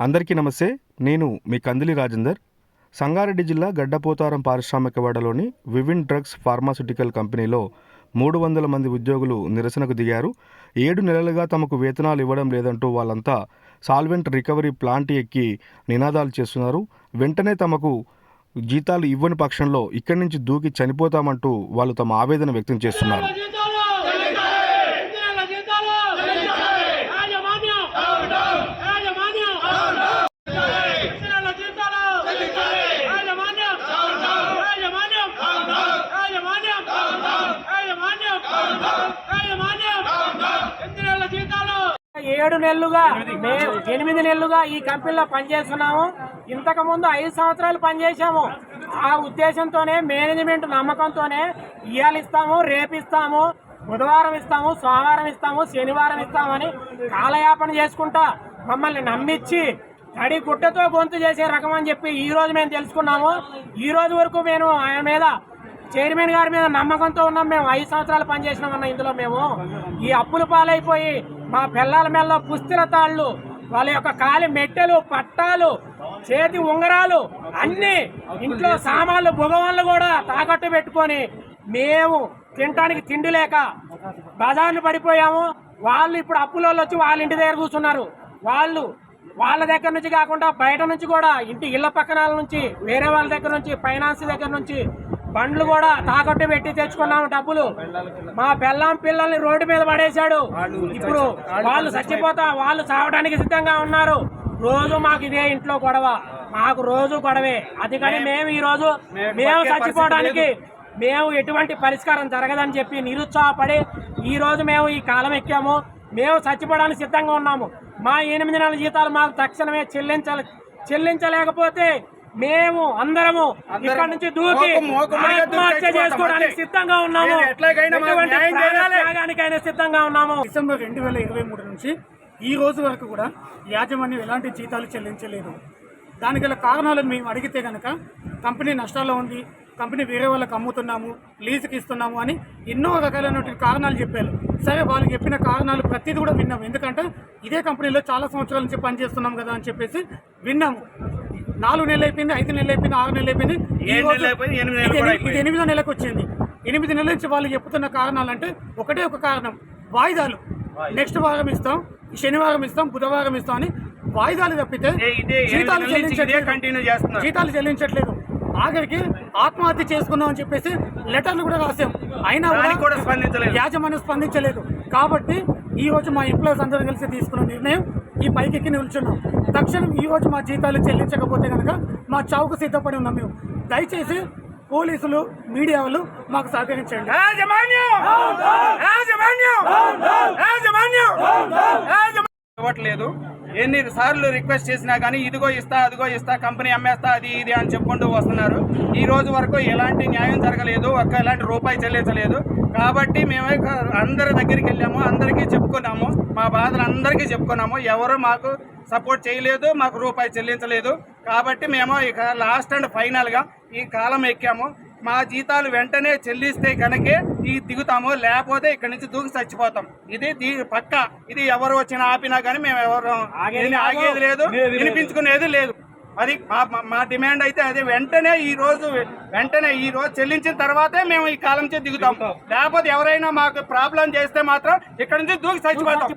అందరికీ నమస్తే. నేను మీ కందిలి రాజేందర్. సంగారెడ్డి జిల్లా గడ్డపోతారం పారిశ్రామికవాడలోని వివిన్ డ్రగ్స్ ఫార్మాస్యూటికల్ కంపెనీలో మూడు వందల మంది ఉద్యోగులు నిరసనకు దిగారు. ఏడు నెలలుగా తమకు వేతనాలు ఇవ్వడం లేదంటూ వాళ్ళంతా సాల్వెంట్ రికవరీ ప్లాంట్ ఎక్కి నినాదాలు చేస్తున్నారు. వెంటనే తమకు జీతాలు ఇవ్వని పక్షంలో ఇక్కడి నుంచి దూకి చనిపోతామంటూ వాళ్ళు తమ ఆవేదన వ్యక్తం చేస్తున్నారు జీతాలు ఇందిరాల జీతాలు యాజమాన్యం యాజమాన్యం ఇందిరాల జీతాలు యాజమాన్యం యాజమాన్యం యాజమాన్యం యాజమాన్యం యాజమాన్యం ఇందిరాల జీతాలు ఏడు నెలలుగా మేము ఎనిమిది నెలలుగా ఈ కంపెనీలో పనిచేస్తున్నాము. ఇంతకుముందు ఐదు సంవత్సరాలు పనిచేసాము ఆ ఉద్దేశంతోనే మేనేజ్మెంట్ నమ్మకంతోనే ఇవాళ ఇస్తాము రేపు ఇస్తాము బుధవారం ఇస్తాము సోమవారం ఇస్తాము శనివారం ఇస్తామని కాలయాపన చేసుకుంటా మమ్మల్ని నమ్మించి తడి గుట్టతో గొంతు చేసే రకం అని చెప్పి ఈ రోజు మేము తెలుసుకున్నాము. ఈ రోజు వరకు మేము ఆయన మీద చైర్మన్ గారి మీద నమ్మకంతో ఉన్నాం. మేము ఐదు సంవత్సరాలు పనిచేసినామన్న ఇందులో మేము. ఈ అప్పుల పాలైపోయి మా పిల్లల మెల్ల పుస్తుల తాళ్ళు వాళ్ళ యొక్క కాలి మెట్టెలు పట్టాలు చేతి ఉంగరాలు అన్నీ ఇంట్లో సామాన్లు భగవాన్లు కూడా తాకట్టు పెట్టుకొని మేము తినటానికి తిండి లేక బజార్లు పడిపోయాము. వాళ్ళు ఇప్పుడు అప్పులలో వచ్చి వాళ్ళ ఇంటి దగ్గర కూర్చున్నారు. వాళ్ళు వాళ్ళ దగ్గర నుంచి కాకుండా బయట నుంచి కూడా ఇంటి ఇళ్ళ పక్కనాల నుంచి వేరే వాళ్ళ దగ్గర నుంచి ఫైనాన్స్ దగ్గర నుంచి బండ్లు కూడా తాకట్టు పెట్టి తెచ్చుకున్నాము డబ్బులు. మా పెళ్ళాం పిల్లల్ని రోడ్డు మీద పడేశాడు. ఇప్పుడు వాళ్ళు చచ్చిపోతా వాళ్ళు చావడానికి సిద్ధంగా ఉన్నారు. రోజు మాకు ఇదే ఇంట్లో గొడవ. మాకు రోజు గొడవే. అది కానీ మేము ఈ రోజు మేము చచ్చిపోవడానికి మేము ఎటువంటి పరిష్కారం జరగదని చెప్పి నిరుత్సాహపడి ఈ రోజు మేము ఈ కాలం ఎక్కాము. మేము చచ్చిపోవడానికి సిద్ధంగా ఉన్నాము. మా ఎనిమిది నెలల జీతాలు మాకు తక్షణమే చెల్లించాలి చెల్లించలేకపోతే మేము అందరము ఇక్కడ నుంచి దూకి ఆత్మహత్య చేసుకోవడానికి. సిద్ధంగా ఉన్నాము. త్యాగానికైనా సిద్ధంగా ఉన్నాము. డిసెంబర్ రెండు వేల ఇరవై మూడు నుంచి ఈ రోజు వరకు కూడా యాజమాన్యం ఎలాంటి జీతాలు చెల్లించలేదు. దానికి గల కారణాలను మేము అడిగితే కనుక కంపెనీ నష్టాల్లో ఉంది కంపెనీ వేరే వాళ్ళకి అమ్ముతున్నాము లీజుకి ఇస్తున్నాము అని ఎన్నో రకాలైనటువంటి కారణాలు చెప్పారు. సరే వాళ్ళు చెప్పిన కారణాలు ప్రతిదీ కూడా విన్నాము. ఎందుకంటే ఇదే కంపెనీలో చాలా సంవత్సరాల నుంచి పనిచేస్తున్నాం కదా అని చెప్పేసి విన్నాము. నాలుగు నెలలు అయిపోయింది ఐదు నెలలు అయిపోయింది ఆరు నెలలు అయిపోయింది. ఇది ఎనిమిది- నెలకు వచ్చింది. ఎనిమిది నెలల నుంచి వాళ్ళు చెప్తున్న కారణాలు అంటే ఒకటే ఒక కారణం. వాయిదాలు. నెక్స్ట్ వారం ఇస్తాం శనివారం ఇస్తాం బుధవారం ఇస్తాం అని వాయిదాలు తప్పితే జీతాలు చెల్లించట్లేదు. జీతాలు చెల్లించట్లేదు. ఆఖరికి ఆత్మహత్య చేసుకున్నాం అని చెప్పేసి లెటర్లు కూడా రాసాం. అయినా కూడా స్పందించలేదు. యాజమాన్యం స్పందించలేదు. కాబట్టి ఈ రోజు మా ఎంప్లాయీస్ అందరూ కలిసి తీసుకున్న నిర్ణయం ఈ పైకెక్కి నిల్చున్నాం. తక్షణం ఈ రోజు మా జీతాలు చెల్లించకపోతే కనుక మా చావుకు సిద్ధపడి ఉన్నాం మేము. దయచేసి పోలీసులు మీడియా వాళ్ళు మాకు సహకరించండి. ఇవ్వట్లేదు ఎన్ని సార్లు రిక్వెస్ట్ చేసినా కానీ ఇదిగో ఇస్తా అదిగో ఇస్తా కంపెనీ అమ్మేస్తా అది ఇది అని చెప్పుకుంటూ వస్తున్నారు. ఈ రోజు వరకు ఎలాంటి న్యాయం జరగలేదు ఒక్క ఎలాంటి రూపాయి చెల్లించలేదు. కాబట్టి మేము అందరి దగ్గరికి వెళ్ళాము అందరికీ చెప్పుకున్నాము. మా బాధలు అందరికీ చెప్పుకున్నాము. ఎవరు మాకు సపోర్ట్ చేయలేదు మాకు రూపాయి చెల్లించలేదు. కాబట్టి మేము ఇక లాస్ట్ అండ్ ఫైనల్గా ఈ కాలం ఎక్కాము. మా జీతాలు వెంటనే చెల్లిస్తే కనుకే ఈ దిగుతాము లేకపోతే ఇక్కడ నుంచి దూకి చచ్చిపోతాం. ఇది దీ- పక్క. ఇది ఎవరు వచ్చినా ఆపినా కానీ మేము ఎవరు ఆగేది లేదు వినిపించుకునేది లేదు. అది మా- మా- డిమాండ్ అయితే అది. వెంటనే ఈ రోజు వెంటనే ఈ రోజు చెల్లించిన తర్వాతే మేము ఈ కాలం నుంచి దిగుతాం. లేకపోతే ఎవరైనా మాకు ప్రాబ్లం చేస్తే మాత్రం ఇక్కడ నుంచి దూకి చచ్చిపోతాం.